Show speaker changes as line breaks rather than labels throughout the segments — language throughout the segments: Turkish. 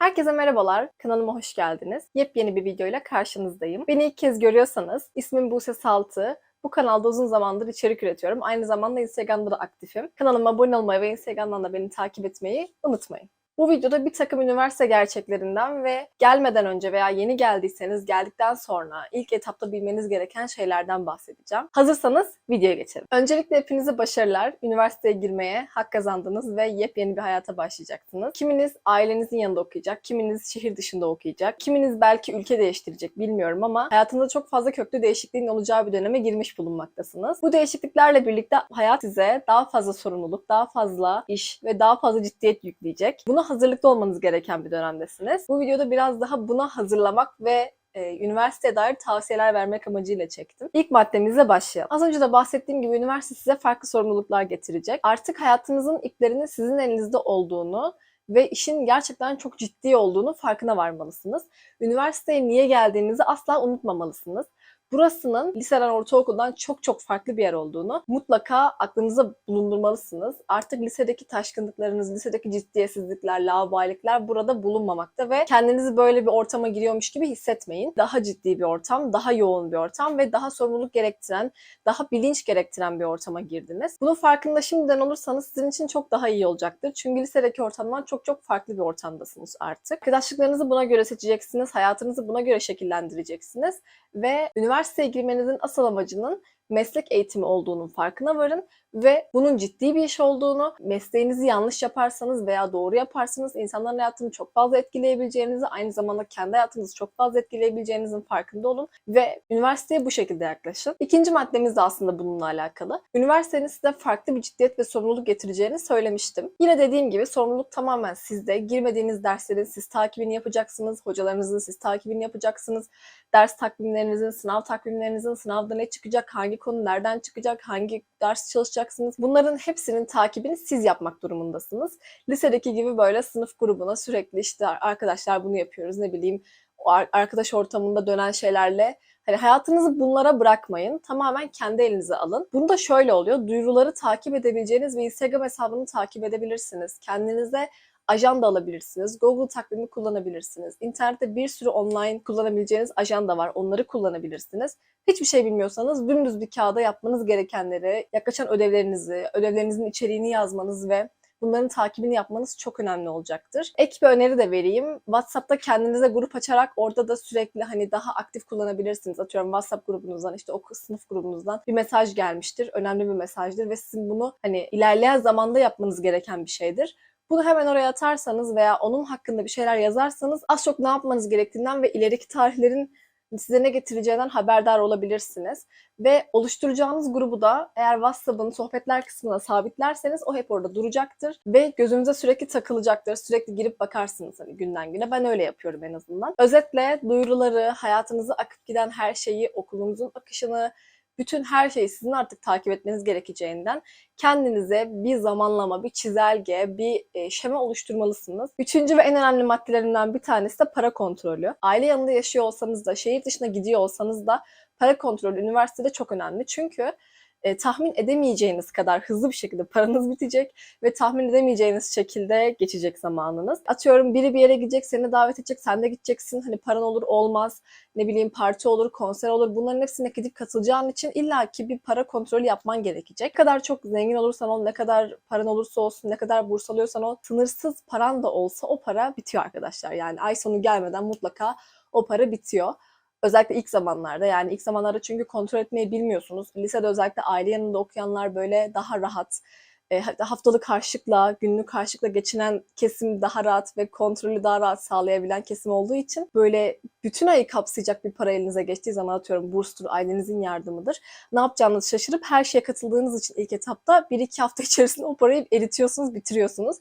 Herkese merhabalar, kanalıma hoş geldiniz. Yepyeni bir videoyla karşınızdayım. Beni ilk kez görüyorsanız, ismim Buse Saltı. Bu kanalda uzun zamandır içerik üretiyorum. Aynı zamanda Instagram'da da aktifim. Kanalıma abone olmayı ve Instagram'dan da beni takip etmeyi unutmayın. Bu videoda bir takım üniversite gerçeklerinden ve gelmeden önce veya yeni geldiyseniz geldikten sonra ilk etapta bilmeniz gereken şeylerden bahsedeceğim. Hazırsanız videoya geçelim. Öncelikle hepinize başarılar. Üniversiteye girmeye hak kazandınız ve yepyeni bir hayata başlayacaksınız. Kiminiz ailenizin yanında okuyacak, kiminiz şehir dışında okuyacak, kiminiz belki ülke değiştirecek bilmiyorum ama hayatınızda çok fazla köklü değişikliğin olacağı bir döneme girmiş bulunmaktasınız. Bu değişikliklerle birlikte hayat size daha fazla sorumluluk, daha fazla iş ve daha fazla ciddiyet yükleyecek. Buna hazırlıklı olmanız gereken bir dönemdesiniz. Bu videoda biraz daha buna hazırlamak ve e, üniversiteye dair tavsiyeler vermek amacıyla çektim. İlk maddemizle başlayalım. Az önce de bahsettiğim gibi üniversite size farklı sorumluluklar getirecek. Artık hayatınızın iplerinin sizin elinizde olduğunu ve işin gerçekten çok ciddi olduğunu farkına varmalısınız. Üniversiteye niye geldiğinizi asla unutmamalısınız burasının liseden ortaokuldan çok çok farklı bir yer olduğunu mutlaka aklınıza bulundurmalısınız. Artık lisedeki taşkınlıklarınız, lisedeki ciddiyetsizlikler, laubalilikler burada bulunmamakta ve kendinizi böyle bir ortama giriyormuş gibi hissetmeyin. Daha ciddi bir ortam, daha yoğun bir ortam ve daha sorumluluk gerektiren, daha bilinç gerektiren bir ortama girdiniz. Bunun farkında şimdiden olursanız sizin için çok daha iyi olacaktır. Çünkü lisedeki ortamdan çok çok farklı bir ortamdasınız artık. Arkadaşlıklarınızı buna göre seçeceksiniz, hayatınızı buna göre şekillendireceksiniz ve üniversiteye girmenizin asıl amacının meslek eğitimi olduğunun farkına varın ve bunun ciddi bir iş olduğunu, mesleğinizi yanlış yaparsanız veya doğru yaparsanız insanların hayatını çok fazla etkileyebileceğinizi, aynı zamanda kendi hayatınızı çok fazla etkileyebileceğinizin farkında olun ve üniversiteye bu şekilde yaklaşın. İkinci maddemiz de aslında bununla alakalı. Üniversitenin size farklı bir ciddiyet ve sorumluluk getireceğini söylemiştim. Yine dediğim gibi sorumluluk tamamen sizde. Girmediğiniz derslerin siz takibini yapacaksınız, hocalarınızın siz takibini yapacaksınız. Ders takvimlerinizin, sınav takvimlerinizin, sınavda ne çıkacak, hangi konu nereden çıkacak, hangi ders çalışacaksınız. Bunların hepsinin takibini siz yapmak durumundasınız. Lisedeki gibi böyle sınıf grubuna sürekli işte arkadaşlar bunu yapıyoruz ne bileyim arkadaş ortamında dönen şeylerle Hani hayatınızı bunlara bırakmayın. Tamamen kendi elinize alın. Bunu da şöyle oluyor. Duyuruları takip edebileceğiniz ve Instagram hesabını takip edebilirsiniz. Kendinize ajanda alabilirsiniz. Google takvimi kullanabilirsiniz. İnternette bir sürü online kullanabileceğiniz ajanda var. Onları kullanabilirsiniz. Hiçbir şey bilmiyorsanız dümdüz bir kağıda yapmanız gerekenleri, yaklaşan ödevlerinizi, ödevlerinizin içeriğini yazmanız ve Bunların takibini yapmanız çok önemli olacaktır. Ek bir öneri de vereyim. WhatsApp'ta kendinize grup açarak orada da sürekli hani daha aktif kullanabilirsiniz. Atıyorum WhatsApp grubunuzdan işte o sınıf grubunuzdan bir mesaj gelmiştir. Önemli bir mesajdır ve sizin bunu hani ilerleyen zamanda yapmanız gereken bir şeydir. Bunu hemen oraya atarsanız veya onun hakkında bir şeyler yazarsanız az çok ne yapmanız gerektiğinden ve ileriki tarihlerin size ne getireceğinden haberdar olabilirsiniz. Ve oluşturacağınız grubu da eğer WhatsApp'ın sohbetler kısmına sabitlerseniz o hep orada duracaktır ve gözünüze sürekli takılacaktır. Sürekli girip bakarsınız hani günden güne. Ben öyle yapıyorum en azından. Özetle duyuruları, hayatınızı akıp giden her şeyi, okulunuzun akışını, bütün her şeyi sizin artık takip etmeniz gerekeceğinden kendinize bir zamanlama, bir çizelge, bir e, şema oluşturmalısınız. Üçüncü ve en önemli maddelerinden bir tanesi de para kontrolü. Aile yanında yaşıyor olsanız da, şehir dışına gidiyor olsanız da para kontrolü üniversitede çok önemli. Çünkü e, tahmin edemeyeceğiniz kadar hızlı bir şekilde paranız bitecek ve tahmin edemeyeceğiniz şekilde geçecek zamanınız. Atıyorum biri bir yere gidecek, seni davet edecek, sen de gideceksin. Hani paran olur olmaz, ne bileyim parti olur, konser olur. Bunların hepsine gidip katılacağın için illaki bir para kontrolü yapman gerekecek. Ne kadar çok zengin olursan ol, ne kadar paran olursa olsun, ne kadar burs alıyorsan ol, sınırsız paran da olsa o para bitiyor arkadaşlar. Yani ay sonu gelmeden mutlaka o para bitiyor. Özellikle ilk zamanlarda yani ilk zamanlarda çünkü kontrol etmeyi bilmiyorsunuz. Lisede özellikle aile yanında okuyanlar böyle daha rahat, e, haftalık harçlıkla, günlük harçlıkla geçinen kesim daha rahat ve kontrolü daha rahat sağlayabilen kesim olduğu için böyle bütün ayı kapsayacak bir para elinize geçtiği zaman atıyorum burstur, ailenizin yardımıdır. Ne yapacağınızı şaşırıp her şeye katıldığınız için ilk etapta bir iki hafta içerisinde o parayı eritiyorsunuz, bitiriyorsunuz.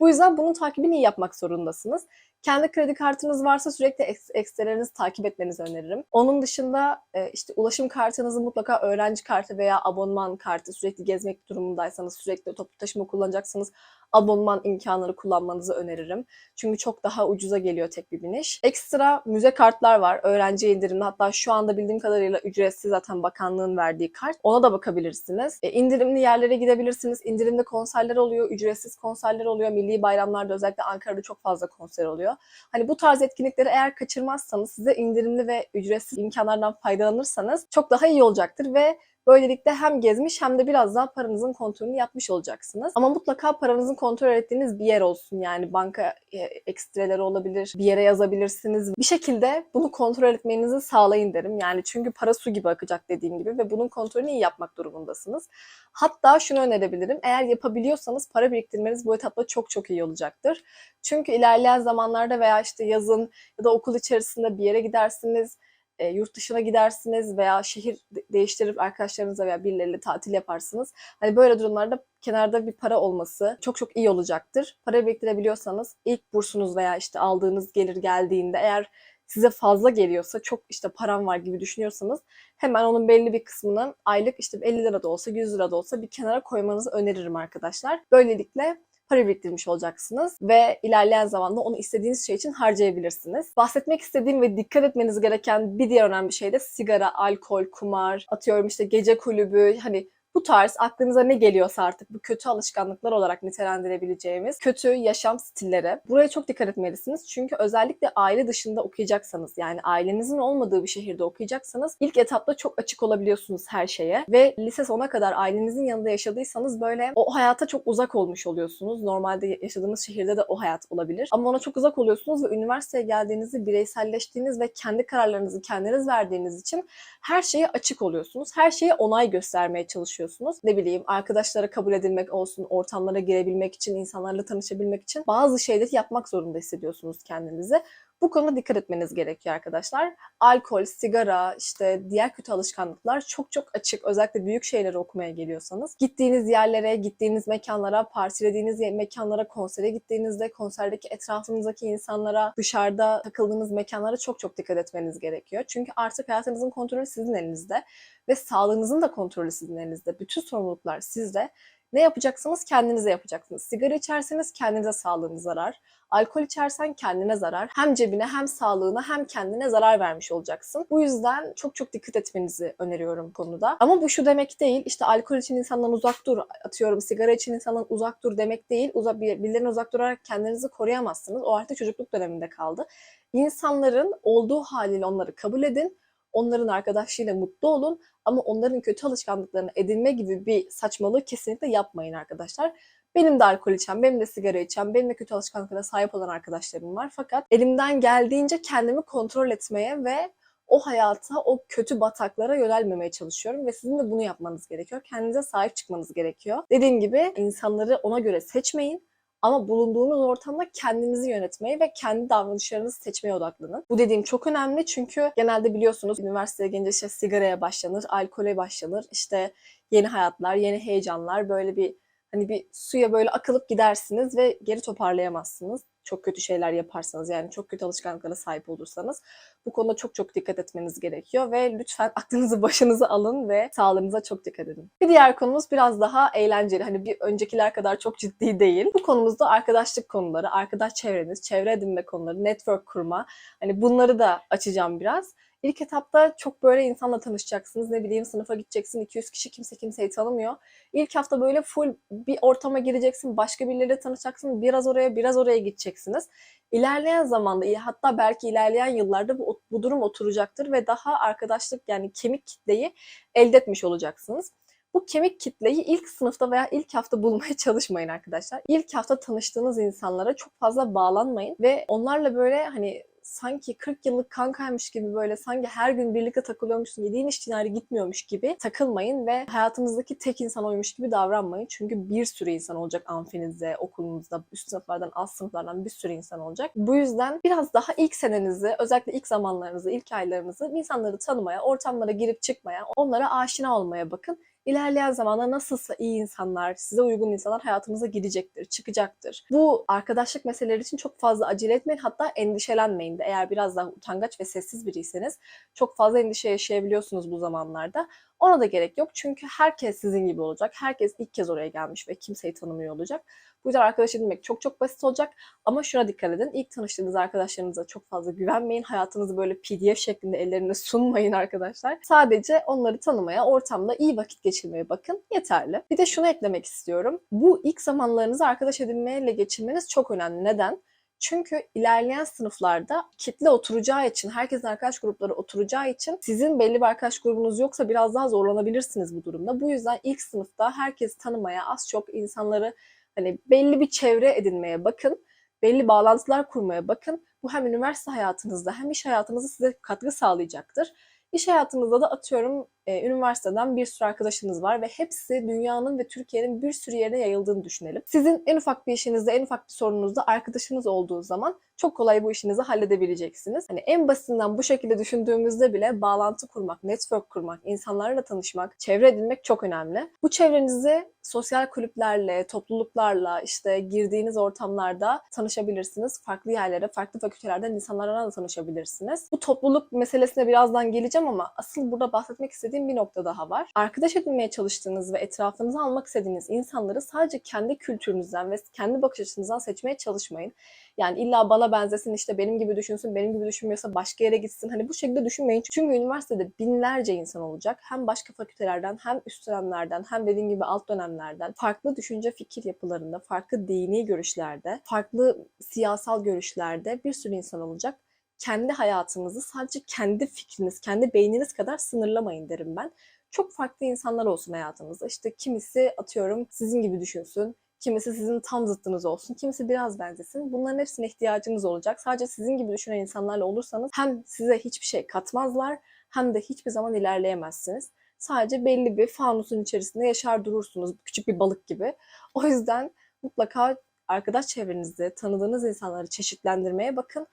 Bu yüzden bunun takibini iyi yapmak zorundasınız. Kendi kredi kartınız varsa sürekli ekstrelerinizi takip etmenizi öneririm. Onun dışında e, işte ulaşım kartınızı mutlaka öğrenci kartı veya abonman kartı sürekli gezmek durumundaysanız, sürekli toplu taşıma kullanacaksınız. abonman imkanları kullanmanızı öneririm. Çünkü çok daha ucuza geliyor tek bir biniş. Ekstra müze kartlar var. Öğrenci indirimli. Hatta şu anda bildiğim kadarıyla ücretsiz zaten bakanlığın verdiği kart. Ona da bakabilirsiniz. E, indirimli yerlere gidebilirsiniz. İndirimli konserler oluyor. Ücretsiz konserler oluyor. Milli bayramlarda özellikle Ankara'da çok fazla konser oluyor. Hani bu tarz etkinlikleri eğer kaçırmazsanız size indirimli ve ücretsiz imkanlardan faydalanırsanız çok daha iyi olacaktır ve Böylelikle hem gezmiş hem de biraz daha paranızın kontrolünü yapmış olacaksınız. Ama mutlaka paranızın kontrol ettiğiniz bir yer olsun. Yani banka e, ekstreleri olabilir, bir yere yazabilirsiniz. Bir şekilde bunu kontrol etmenizi sağlayın derim. Yani çünkü para su gibi akacak dediğim gibi ve bunun kontrolünü iyi yapmak durumundasınız. Hatta şunu önerebilirim. Eğer yapabiliyorsanız para biriktirmeniz bu etapta çok çok iyi olacaktır. Çünkü ilerleyen zamanlarda veya işte yazın ya da okul içerisinde bir yere gidersiniz e, yurt dışına gidersiniz veya şehir değiştirip arkadaşlarınızla veya birileriyle tatil yaparsınız. Hani böyle durumlarda kenarda bir para olması çok çok iyi olacaktır. Para biriktirebiliyorsanız ilk bursunuz veya işte aldığınız gelir geldiğinde eğer size fazla geliyorsa çok işte param var gibi düşünüyorsanız hemen onun belli bir kısmını aylık işte 50 lira da olsa 100 lira da olsa bir kenara koymanızı öneririm arkadaşlar. Böylelikle para biriktirmiş olacaksınız ve ilerleyen zamanda onu istediğiniz şey için harcayabilirsiniz. Bahsetmek istediğim ve dikkat etmeniz gereken bir diğer önemli şey de sigara, alkol, kumar, atıyorum işte gece kulübü, hani bu tarz aklınıza ne geliyorsa artık bu kötü alışkanlıklar olarak nitelendirebileceğimiz kötü yaşam stilleri. Buraya çok dikkat etmelisiniz. Çünkü özellikle aile dışında okuyacaksanız yani ailenizin olmadığı bir şehirde okuyacaksanız ilk etapta çok açık olabiliyorsunuz her şeye ve lise sona kadar ailenizin yanında yaşadıysanız böyle o hayata çok uzak olmuş oluyorsunuz. Normalde yaşadığınız şehirde de o hayat olabilir. Ama ona çok uzak oluyorsunuz ve üniversiteye geldiğinizde bireyselleştiğiniz ve kendi kararlarınızı kendiniz verdiğiniz için her şeye açık oluyorsunuz. Her şeye onay göstermeye çalışıyorsunuz ne bileyim arkadaşlara kabul edilmek olsun, ortamlara girebilmek için, insanlarla tanışabilmek için bazı şeyleri yapmak zorunda hissediyorsunuz kendinizi. Bu konuda dikkat etmeniz gerekiyor arkadaşlar. Alkol, sigara, işte diğer kötü alışkanlıklar çok çok açık. Özellikle büyük şeyleri okumaya geliyorsanız. Gittiğiniz yerlere, gittiğiniz mekanlara, partilediğiniz mekanlara, konsere gittiğinizde, konserdeki etrafınızdaki insanlara, dışarıda takıldığınız mekanlara çok çok dikkat etmeniz gerekiyor. Çünkü artık hayatınızın kontrolü sizin elinizde ve sağlığınızın da kontrolü sizin elinizde. Bütün sorumluluklar sizde. Ne yapacaksınız? Kendinize yapacaksınız. Sigara içerseniz kendinize sağlığınız zarar. Alkol içersen kendine zarar. Hem cebine hem sağlığına hem kendine zarar vermiş olacaksın. Bu yüzden çok çok dikkat etmenizi öneriyorum konuda. Ama bu şu demek değil. İşte alkol için insandan uzak dur. Atıyorum sigara için insandan uzak dur demek değil. Uzak, birilerine uzak durarak kendinizi koruyamazsınız. O artık çocukluk döneminde kaldı. İnsanların olduğu haliyle onları kabul edin onların arkadaşlığıyla mutlu olun ama onların kötü alışkanlıklarını edinme gibi bir saçmalığı kesinlikle yapmayın arkadaşlar. Benim de alkol içen, benim de sigara içen, benim de kötü alışkanlıklara sahip olan arkadaşlarım var. Fakat elimden geldiğince kendimi kontrol etmeye ve o hayata, o kötü bataklara yönelmemeye çalışıyorum ve sizin de bunu yapmanız gerekiyor. Kendinize sahip çıkmanız gerekiyor. Dediğim gibi insanları ona göre seçmeyin. Ama bulunduğunuz ortamda kendinizi yönetmeye ve kendi davranışlarınızı seçmeye odaklanın. Bu dediğim çok önemli çünkü genelde biliyorsunuz üniversiteye gelince işte sigaraya başlanır, alkole başlanır. İşte yeni hayatlar, yeni heyecanlar böyle bir hani bir suya böyle akılıp gidersiniz ve geri toparlayamazsınız çok kötü şeyler yaparsanız yani çok kötü alışkanlıklara sahip olursanız bu konuda çok çok dikkat etmeniz gerekiyor ve lütfen aklınızı başınıza alın ve sağlığınıza çok dikkat edin. Bir diğer konumuz biraz daha eğlenceli. Hani bir öncekiler kadar çok ciddi değil. Bu konumuzda arkadaşlık konuları, arkadaş çevreniz, çevre edinme konuları, network kurma. Hani bunları da açacağım biraz. İlk etapta çok böyle insanla tanışacaksınız. Ne bileyim sınıfa gideceksin 200 kişi kimse kimseyi tanımıyor. İlk hafta böyle full bir ortama gireceksin. Başka birileriyle tanışacaksın. Biraz oraya biraz oraya gideceksiniz. İlerleyen zamanda hatta belki ilerleyen yıllarda bu, bu durum oturacaktır ve daha arkadaşlık yani kemik kitleyi elde etmiş olacaksınız. Bu kemik kitleyi ilk sınıfta veya ilk hafta bulmaya çalışmayın arkadaşlar. İlk hafta tanıştığınız insanlara çok fazla bağlanmayın ve onlarla böyle hani sanki 40 yıllık kankaymış gibi böyle sanki her gün birlikte takılıyormuşsun, yediğin içtiğin ayrı gitmiyormuş gibi takılmayın ve hayatınızdaki tek insan oymuş gibi davranmayın. Çünkü bir sürü insan olacak amfinizde, okulunuzda, üst sınıflardan, alt sınıflardan bir sürü insan olacak. Bu yüzden biraz daha ilk senenizi, özellikle ilk zamanlarınızı, ilk aylarınızı insanları tanımaya, ortamlara girip çıkmaya, onlara aşina olmaya bakın ilerleyen zamanda nasılsa iyi insanlar, size uygun insanlar hayatınıza girecektir, çıkacaktır. Bu arkadaşlık meseleleri için çok fazla acele etmeyin. Hatta endişelenmeyin de. Eğer biraz daha utangaç ve sessiz biriyseniz çok fazla endişe yaşayabiliyorsunuz bu zamanlarda. Ona da gerek yok çünkü herkes sizin gibi olacak. Herkes ilk kez oraya gelmiş ve kimseyi tanımıyor olacak. Bu yüzden arkadaş edinmek çok çok basit olacak. Ama şuna dikkat edin. İlk tanıştığınız arkadaşlarınıza çok fazla güvenmeyin. Hayatınızı böyle pdf şeklinde ellerine sunmayın arkadaşlar. Sadece onları tanımaya, ortamda iyi vakit geçirmeye bakın. Yeterli. Bir de şunu eklemek istiyorum. Bu ilk zamanlarınızı arkadaş edinmeyle geçirmeniz çok önemli. Neden? Çünkü ilerleyen sınıflarda kitle oturacağı için, herkesin arkadaş grupları oturacağı için sizin belli bir arkadaş grubunuz yoksa biraz daha zorlanabilirsiniz bu durumda. Bu yüzden ilk sınıfta herkesi tanımaya, az çok insanları hani belli bir çevre edinmeye bakın. Belli bağlantılar kurmaya bakın. Bu hem üniversite hayatınızda hem iş hayatınızda size katkı sağlayacaktır. İş hayatınızda da atıyorum e, üniversiteden bir sürü arkadaşınız var ve hepsi dünyanın ve Türkiye'nin bir sürü yerine yayıldığını düşünelim. Sizin en ufak bir işinizde, en ufak bir sorununuzda arkadaşınız olduğu zaman çok kolay bu işinizi halledebileceksiniz. Hani en basitinden bu şekilde düşündüğümüzde bile bağlantı kurmak, network kurmak, insanlarla tanışmak, çevre edinmek çok önemli. Bu çevrenizi sosyal kulüplerle, topluluklarla, işte girdiğiniz ortamlarda tanışabilirsiniz. Farklı yerlere, farklı fakültelerden insanlarla da tanışabilirsiniz. Bu topluluk meselesine birazdan geleceğim ama asıl burada bahsetmek istediğim bir nokta daha var. Arkadaş edinmeye çalıştığınız ve etrafınıza almak istediğiniz insanları sadece kendi kültürünüzden ve kendi bakış açınızdan seçmeye çalışmayın. Yani illa bana benzesin işte benim gibi düşünsün, benim gibi düşünmüyorsa başka yere gitsin. Hani bu şekilde düşünmeyin. Çünkü üniversitede binlerce insan olacak. Hem başka fakültelerden, hem üst dönemlerden, hem dediğim gibi alt dönemlerden. Farklı düşünce fikir yapılarında, farklı dini görüşlerde, farklı siyasal görüşlerde bir sürü insan olacak kendi hayatınızı sadece kendi fikriniz, kendi beyniniz kadar sınırlamayın derim ben. Çok farklı insanlar olsun hayatınızda. İşte kimisi atıyorum sizin gibi düşünsün, kimisi sizin tam zıttınız olsun, kimisi biraz benzesin. Bunların hepsine ihtiyacınız olacak. Sadece sizin gibi düşünen insanlarla olursanız hem size hiçbir şey katmazlar hem de hiçbir zaman ilerleyemezsiniz. Sadece belli bir fanusun içerisinde yaşar durursunuz küçük bir balık gibi. O yüzden mutlaka arkadaş çevrenizde tanıdığınız insanları çeşitlendirmeye bakın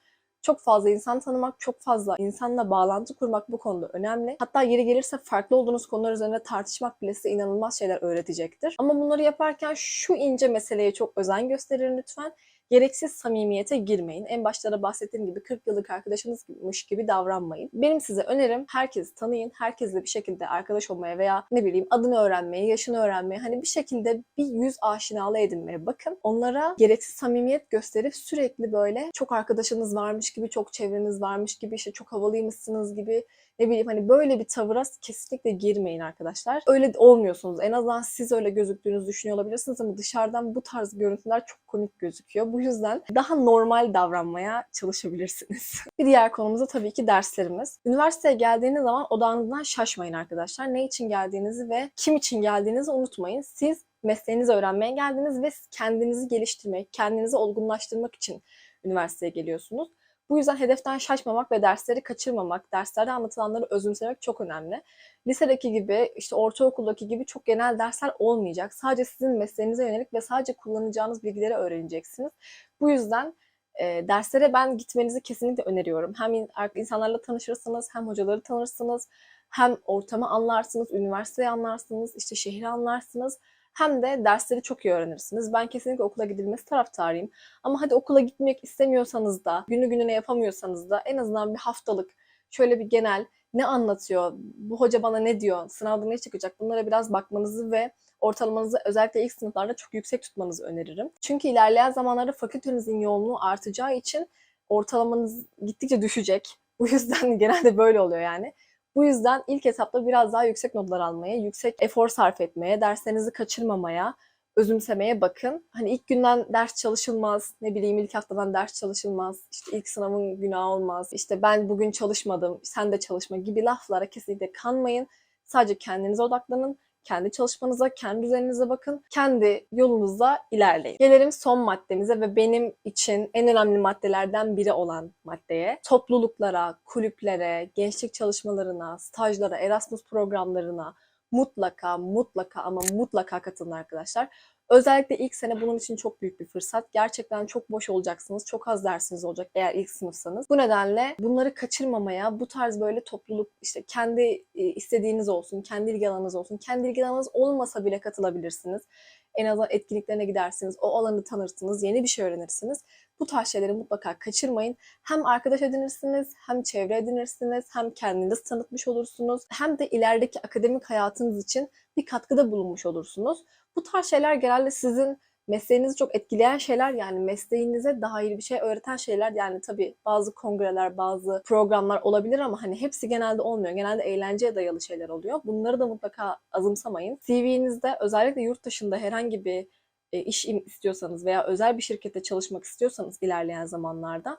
çok fazla insan tanımak, çok fazla insanla bağlantı kurmak bu konuda önemli. Hatta yeri gelirse farklı olduğunuz konular üzerine tartışmak bile size inanılmaz şeyler öğretecektir. Ama bunları yaparken şu ince meseleye çok özen gösterin lütfen gereksiz samimiyete girmeyin. En başta da bahsettiğim gibi 40 yıllık arkadaşınızmış gibi davranmayın. Benim size önerim herkesi tanıyın. Herkesle bir şekilde arkadaş olmaya veya ne bileyim adını öğrenmeye, yaşını öğrenmeye hani bir şekilde bir yüz aşinalığı edinmeye bakın. Onlara gereksiz samimiyet gösterip sürekli böyle çok arkadaşınız varmış gibi, çok çevreniz varmış gibi, işte çok havalıymışsınız gibi ne bileyim hani böyle bir tavıra kesinlikle girmeyin arkadaşlar. Öyle olmuyorsunuz. En azından siz öyle gözüktüğünüzü düşünüyor olabilirsiniz ama dışarıdan bu tarz görüntüler çok komik gözüküyor. Bu yüzden daha normal davranmaya çalışabilirsiniz. bir diğer konumuz tabii ki derslerimiz. Üniversiteye geldiğiniz zaman odağınızdan şaşmayın arkadaşlar. Ne için geldiğinizi ve kim için geldiğinizi unutmayın. Siz mesleğinizi öğrenmeye geldiniz ve kendinizi geliştirmek, kendinizi olgunlaştırmak için üniversiteye geliyorsunuz. Bu yüzden hedeften şaşmamak ve dersleri kaçırmamak, derslerde anlatılanları özümsemek çok önemli. Lisedeki gibi, işte ortaokuldaki gibi çok genel dersler olmayacak. Sadece sizin mesleğinize yönelik ve sadece kullanacağınız bilgileri öğreneceksiniz. Bu yüzden e, derslere ben gitmenizi kesinlikle öneriyorum. Hem insanlarla tanışırsınız, hem hocaları tanırsınız, hem ortamı anlarsınız, üniversiteyi anlarsınız, işte şehri anlarsınız hem de dersleri çok iyi öğrenirsiniz. Ben kesinlikle okula gidilmesi taraftarıyım. Ama hadi okula gitmek istemiyorsanız da, günü gününe yapamıyorsanız da en azından bir haftalık şöyle bir genel ne anlatıyor, bu hoca bana ne diyor, sınavda ne çıkacak bunlara biraz bakmanızı ve ortalamanızı özellikle ilk sınıflarda çok yüksek tutmanızı öneririm. Çünkü ilerleyen zamanlarda fakültenizin yoğunluğu artacağı için ortalamanız gittikçe düşecek. Bu yüzden genelde böyle oluyor yani. Bu yüzden ilk etapta biraz daha yüksek notlar almaya, yüksek efor sarf etmeye, derslerinizi kaçırmamaya, özümsemeye bakın. Hani ilk günden ders çalışılmaz, ne bileyim ilk haftadan ders çalışılmaz, işte ilk sınavın günahı olmaz, işte ben bugün çalışmadım, sen de çalışma gibi laflara kesinlikle kanmayın. Sadece kendinize odaklanın kendi çalışmanıza, kendi üzerinize bakın. Kendi yolunuzda ilerleyin. Gelelim son maddemize ve benim için en önemli maddelerden biri olan maddeye. Topluluklara, kulüplere, gençlik çalışmalarına, stajlara, Erasmus programlarına mutlaka, mutlaka ama mutlaka katılın arkadaşlar. Özellikle ilk sene bunun için çok büyük bir fırsat. Gerçekten çok boş olacaksınız. Çok az dersiniz olacak eğer ilk sınıfsanız. Bu nedenle bunları kaçırmamaya, bu tarz böyle topluluk işte kendi e, istediğiniz olsun, kendi ilgi alanınız olsun. Kendi ilgi alanınız olmasa bile katılabilirsiniz. En azından etkinliklerine gidersiniz, o alanı tanırsınız, yeni bir şey öğrenirsiniz. Bu tarz şeyleri mutlaka kaçırmayın. Hem arkadaş edinirsiniz, hem çevre edinirsiniz, hem kendiniz tanıtmış olursunuz, hem de ilerideki akademik hayatınız için bir katkıda bulunmuş olursunuz. Bu tarz şeyler genelde sizin mesleğinizi çok etkileyen şeyler yani mesleğinize iyi bir şey öğreten şeyler yani tabii bazı kongreler, bazı programlar olabilir ama hani hepsi genelde olmuyor. Genelde eğlenceye dayalı şeyler oluyor. Bunları da mutlaka azımsamayın. CV'nizde özellikle yurt dışında herhangi bir e, iş istiyorsanız veya özel bir şirkette çalışmak istiyorsanız ilerleyen zamanlarda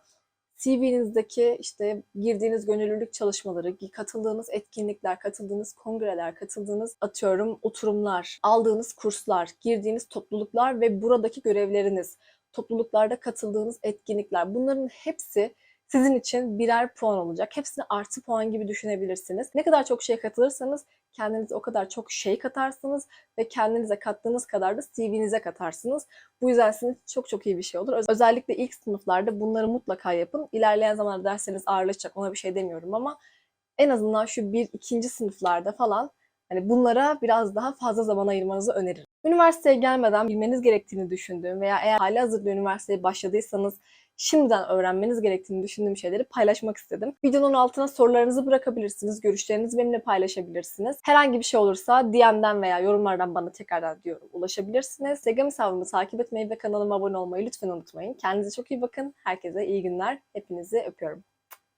CV'nizdeki işte girdiğiniz gönüllülük çalışmaları, katıldığınız etkinlikler, katıldığınız kongreler, katıldığınız atıyorum oturumlar, aldığınız kurslar, girdiğiniz topluluklar ve buradaki görevleriniz, topluluklarda katıldığınız etkinlikler bunların hepsi sizin için birer puan olacak. Hepsini artı puan gibi düşünebilirsiniz. Ne kadar çok şey katılırsanız kendinize o kadar çok şey katarsınız ve kendinize kattığınız kadar da CV'nize katarsınız. Bu yüzden sizin çok çok iyi bir şey olur. Öz- Özellikle ilk sınıflarda bunları mutlaka yapın. İlerleyen zamanlarda dersleriniz ağırlaşacak ona bir şey demiyorum ama en azından şu bir ikinci sınıflarda falan hani bunlara biraz daha fazla zaman ayırmanızı öneririm. Üniversiteye gelmeden bilmeniz gerektiğini düşündüğüm veya eğer hali hazırda üniversiteye başladıysanız şimdiden öğrenmeniz gerektiğini düşündüğüm şeyleri paylaşmak istedim. Videonun altına sorularınızı bırakabilirsiniz, görüşlerinizi benimle paylaşabilirsiniz. Herhangi bir şey olursa DM'den veya yorumlardan bana tekrardan diyorum ulaşabilirsiniz. Instagram hesabımı takip etmeyi ve kanalıma abone olmayı lütfen unutmayın. Kendinize çok iyi bakın. Herkese iyi günler. Hepinizi öpüyorum.